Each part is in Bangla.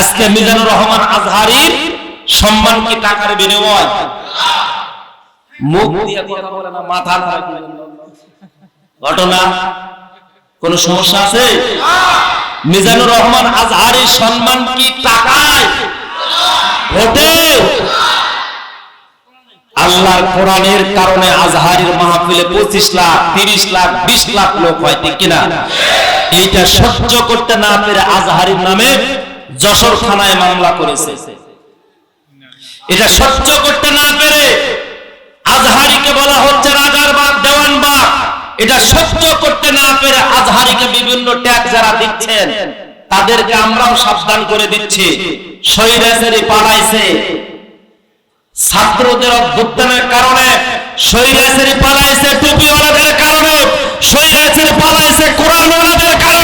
আজকে মিজানুর রহমান আজহারির সম্মান কি টাকার বিনিময়। মুখ দিয়ে কথা বলে না, মাথা? ঘটনা? কোন সমস্যা আছে? মিজানুর রহমান আজহারির সম্মান কি টাকায়? ভোটে? আল্লাহর কোরআনের কারণে আজহারির মাহফিলে পঁচিশ লাখ, তিরিশ লাখ, বিশ লাখ লোক হয়, ঠিক কিনা? এইটা সহ্য করতে না পেরে আজহারির নামে যশোর থানায় মামলা করেছে। এটা সহ্য করতে না পেরে আজহারিকে বলা হচ্ছে রাজার বাপ, দেওয়ান বাপ। এটা সহ্য করতে না পেরে আজহারিকে বিভিন্ন ট্যাগ যারা দিচ্ছেন, তাদেরকে আমরাও সাবধান করে দিচ্ছি। শহীদ পালাইছে। ছাত্রদের অভ্যুত্থানের কারণে শৈলাসের পালাইছে টুপিওয়ালাদের কারণে শৈলাসের পালাইছে কোরআনওয়ালাদের কারণে।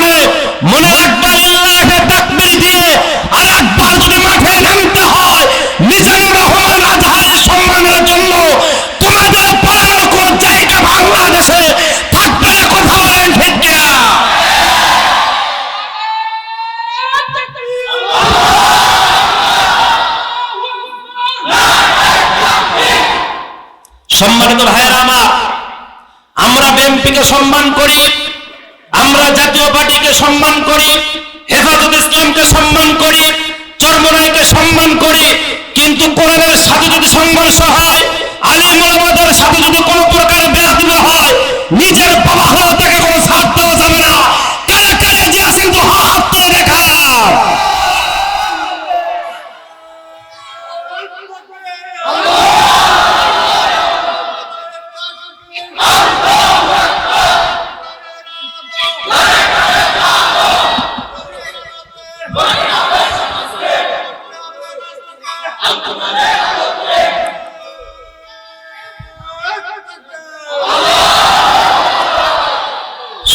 সম্মানিত ভাইয়েরা আমার, আমরা বিএনপিকে সম্মান করি, আমরা জাতীয় পার্টিকে সম্মান করি, হেফাজত ইসলামকে সম্মান করি, চর্মনাইকে সম্মান করি, কিন্তু কোরআনের সাথে যদি সংঘর্ষ হয় আলী ওলামাদের সাথে যদি কোনো প্রকার বেয়াদবি হয়, নিজের বাবা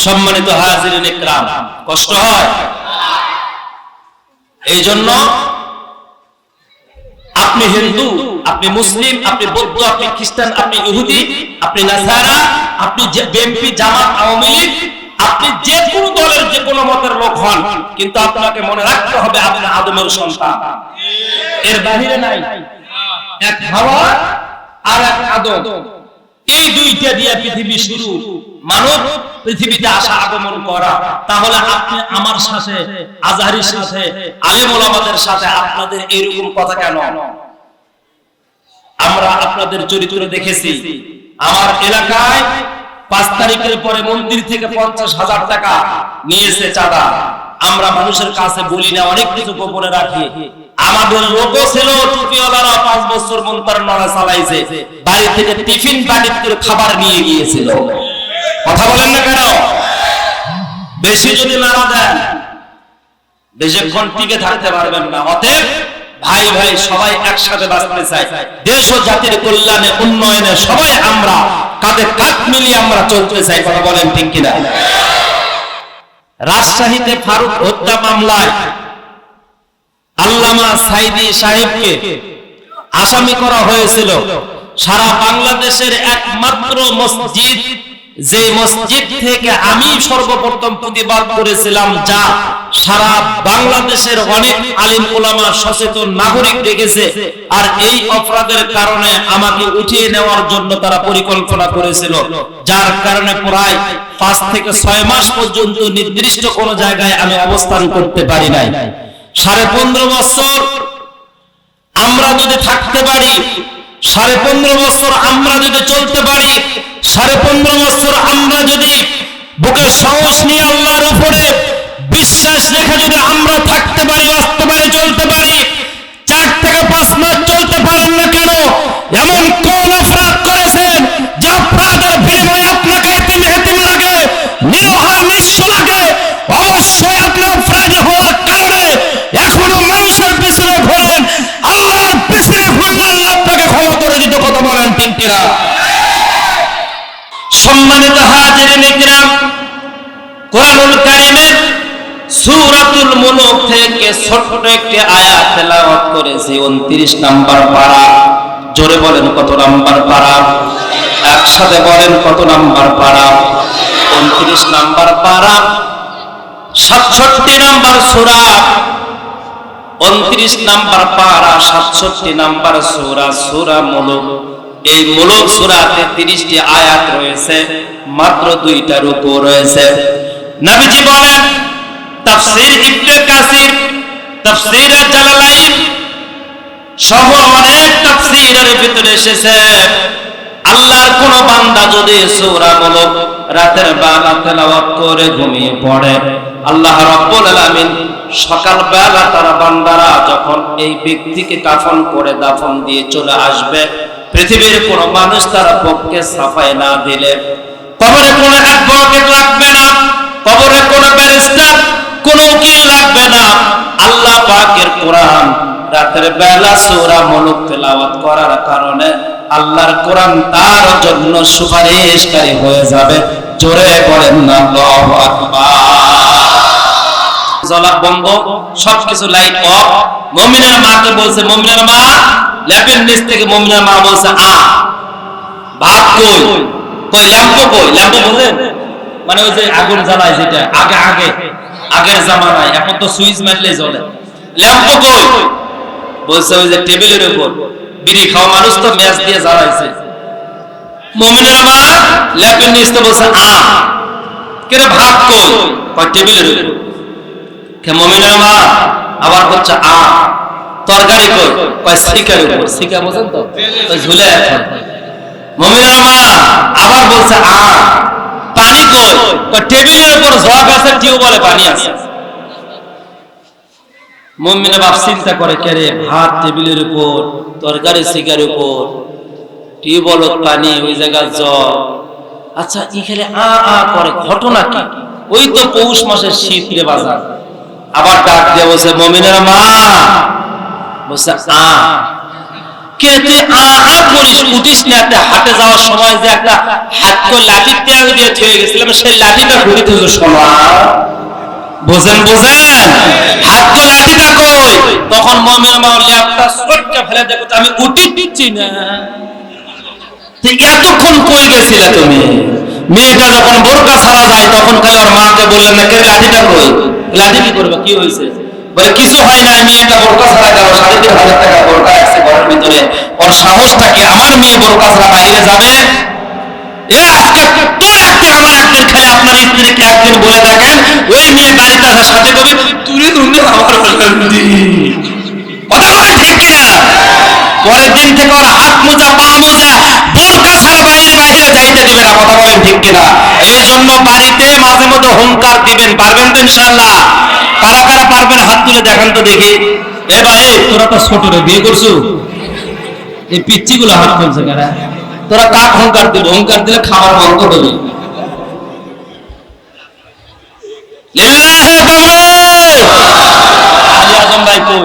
সম্মানিত হাজিরিন ইকরাম, কষ্ট হয়? এই জন্য আপনি হিন্দু, আপনি মুসলিম, আপনি বৌদ্ধ, আপনি খ্রিস্টান, আপনি ইহুদি, আপনি নাসারা, আপনি বিএনপি জামাত, আওয়ামী লীগ, আপনি যে কোনো দলের যে কোনো মতের লোক হন, কিন্তু আপনাকে মনে রাখতে হবে আপনি আদমের সন্তান। এর বাহিরে নাই। এক হাওয়া আর এক আদম এই দুইটা দিয়ে পৃথিবী শুরু। মানব, পৃথিবীতে আসা আগমন করা। তাহলে আপনি আমার সাথে আজহারির সাথে, আলেম ওলামাদের সাথে আপনাদের এরকম কথা কেন? আমরা আপনাদের চরিত্র দেখেছি। আমার এলাকায় পাঁচ তারিখের পরে মন্দির থেকে পঞ্চাশ হাজার টাকা নিয়েছে চাঁদা। আমরা মানুষের কাছে বলি না, অনেক কিছু গোপনে রাখি। আমাদের লোকও ছিল টুপিওয়ালারা পাঁচ বছর মন্ত্রণালয় চালাইছে। বাড়ি থেকে টিফিন বাড়ির খাবার নিয়ে গিয়েছিল। কথা বলেন না কেন? বেশি যদি নাড়া দেন, বেশিক্ষণ টিকে থাকতে পারবেন না। অতএব ভাই ভাই, সবাই একসাথে বাঁচতে চাই। দেশ ও জাতির কল্যাণে, উন্নয়নে সবাই আমরা, কাঁধে কাঁধ মিলিয়ে আমরা চলতে চাই। কথা বলেন ঠিক কিনা? রাজশাহীতে ফারুক হত্যা মামলায় আল্লামা সাইদি সাহেবকে আসামি করা হয়েছিল। সারা বাংলাদেশের একমাত্র মসজিদ, যে মসজিদ থেকে আমি সর্বপ্রথম প্রতিবাদ করেছিলাম, যা সারা বাংলাদেশের অনেক আলিম ওলামা সচেতন নাগরিক রেখেছে, আর এই অপরাধের কারণে আমাকে উঠিয়ে নেওয়ার জন্য তারা পরিকল্পনা করেছিল, যার কারণে প্রায় পাঁচ থেকে ছয় মাস পর্যন্ত নির্দিষ্ট কোন জায়গায় আমি অবস্থান করতে পারি নাই। সাড়ে পনেরো বছর আমরা যদি থাকতে পারি, সাড়ে পনেরো বছর আমরা যদি চলতে পারি, সাড়ে পনেরো বছর আমরা যদি বুকের সাহস নিয়ে আল্লাহর উপরে বিশ্বাস রেখে যদি আমরা থাকতে পারি পারি চলতে পারি, চার থেকে পাঁচ মাস চলতে পারেন না কেন, এমন কোন অপরাধ করেছেন যে অপরাধের বিনিময়ে আপনাকে এতিম এতিম লাগে নিরহার নিঃস্ব লাগে অবশ্যই আপনি অপরাধী হওয়ার কারণে এখনও মানুষের পিছনে ঘোরেন আল্লাহর পিছনে ঘুরলে আল্লাহ আপনাকে ক্ষমা করে দিতে কথা বলেন ঠিক কিনা সম্মানিত হাজিরিন ইকরাম, কোরআনুল কারীমের সূরাতুল মুলক থেকে ছোট্ট একটি আয়াত তেলাওয়াত করেছি 29 নাম্বার পারা। জোরে বলেন কত নাম্বার পারা? একসাথে বলেন কত নাম্বার পারা? 29 নাম্বার পারা। 67 নাম্বার সূরা। উনত্রিশ নাম্বার পারা, সাতষট্টি নাম্বার সুরা সুরা মুলুক। এই মুলুক সুরাতে তিরিশটি আয়াত রয়েছে, মাত্র দুইটা উপর রয়েছে। নবীজি বলেন, তাফসীর ইবনে কাসির, তাফসীর জালালাইন সহ অনেক তাফসীরের ভিতরে এসেছে। আল্লাহর কোন বান্দা যদি সূরা মুলক রাতের বেলা তেলাওয়াত করে ঘুমিয়ে পড়ে, আল্লাহ রাব্বুল আলামিন সকাল বেলা তার বান্দারা যখন এই ব্যক্তিকে কাফন করে দাফন দিয়ে চলে আসবে পৃথিবীর কোন মানুষ তার পক্ষে সাফাই না দিলে। কবরে কোনো অ্যাডভোকেট লাগবে না। কবরে কোনো ব্যারিস্টার, কোনো উকিল লাগবে না। আল্লাহ পাকের কোরআন রাতের বেলা সূরা মুলক তেলাওয়াত করার কারণে আল্লাহর কোরআন তার জন্য সুপারিশকারী হয়ে যাবে। জোরে বলেন না আল্লাহু আকবার। জলাপ বন্ধ সবকিছু লাইট অফ। মুমিনের মাকে বলছে, মুমিনের মা ল্যাপের নিচ থেকে মুমিনের মা বলছে, আ, ভাত কই? কই, ল্যাম্প কই? ল্যাম্প বোঝেন মানে ওই যে আগুন জ্বালায় যেটা, আগে আগে, আগের জামানায়, এখন তো সুইচ মারলে জ্বলে ল্যাম্প কই? বলছে ওই যে টেবিলের উপর। বিড়ি খাওয়া মানুষ তো ম্যাচ দিয়ে জ্বালাইছে। মুমিনের মা ল্যাপের নিচ থেকে বলছে, আ, কেরে ভাত কই? কয়, টেবিলের উপর। মুমিনের মা আবার হচ্ছে আ তরকারি কই? কয়, সিকার উপর। সিকা বোঝেন তো? ঝুলে এখন। মা আবার বলছে, আ, পানি কই? টেবিলের উপর জগ আছে, টিউবওয়েলে পানি আছে। বাপ চিন্তা করে ভাত টেবিলের উপর, তরকারি সিকার উপর, টিউবওয়েলত পানি, ওই জায়গার জগ আচ্ছা এখানে আ আ করে, ঘটনা কি? ওই তো পৌষ মাসের শীত রে বাজার। আবার ডাক দিয়ে বলছে মমিনের মা বলছে আ। কে আ করিস উঠিস না একটা হাটে যাওয়ার সময় যে একটা হাত করে লাঠির তেল দিয়ে গেছিলাম, সেই লাঠিটা সময় বোঝেন বোঝেন? হাত তো লাঠিটা কই? তখন মমিনের মা ল্যাপটা সটকা ফেলে দেখো আমি উঠি দিচ্ছি না এতক্ষণ কই গেছিলে তুমি? মেয়েটা যখন বোরকা ছাড়া যায়, তখন খালি ওর মাকে বললেন না কে লাঠিটা কই? লাঠি কি করবে? কি হয়েছে? বলে, কিছু হয় না মেয়েটা বোরকা ছাড়া গেল, সাড়ে তিন হাজার টাকা বোরকা আছে ঘরের ভিতরে। ওর সাহসটা কি আমার মেয়ে বোরকা ছাড়া বাইরে যাবে। আপনার স্ত্রীকে একদিন বলে থাকেন, ওই মেয়ে বাড়িতে আসার সাথে কবে তুলে কথা বলে ঠিক পরের দিন থেকে ওর হাত মোজা পা মোজা, বোরকা ছাড়া বাইরে বাইরে যাইতে দিবে না। কথা বলেন ঠিক এই জন্য বাড়িতে মাঝে মধ্যে হুঙ্কার দিবেন, পারবেন তো ইনশাআল্লাহ? কারা কারা পারবেন হাত তুলে দেখান তো দেখি। এ ভাই, তোরা তো ছোট রে বিয়ে করছ। এই পিচ্ছি গুলো হাত তুলছে কারা? তোরা কাক হংকার দিল হংকার দিলে খাবার বন্ধ দেবে আলী আজম ভাই কই?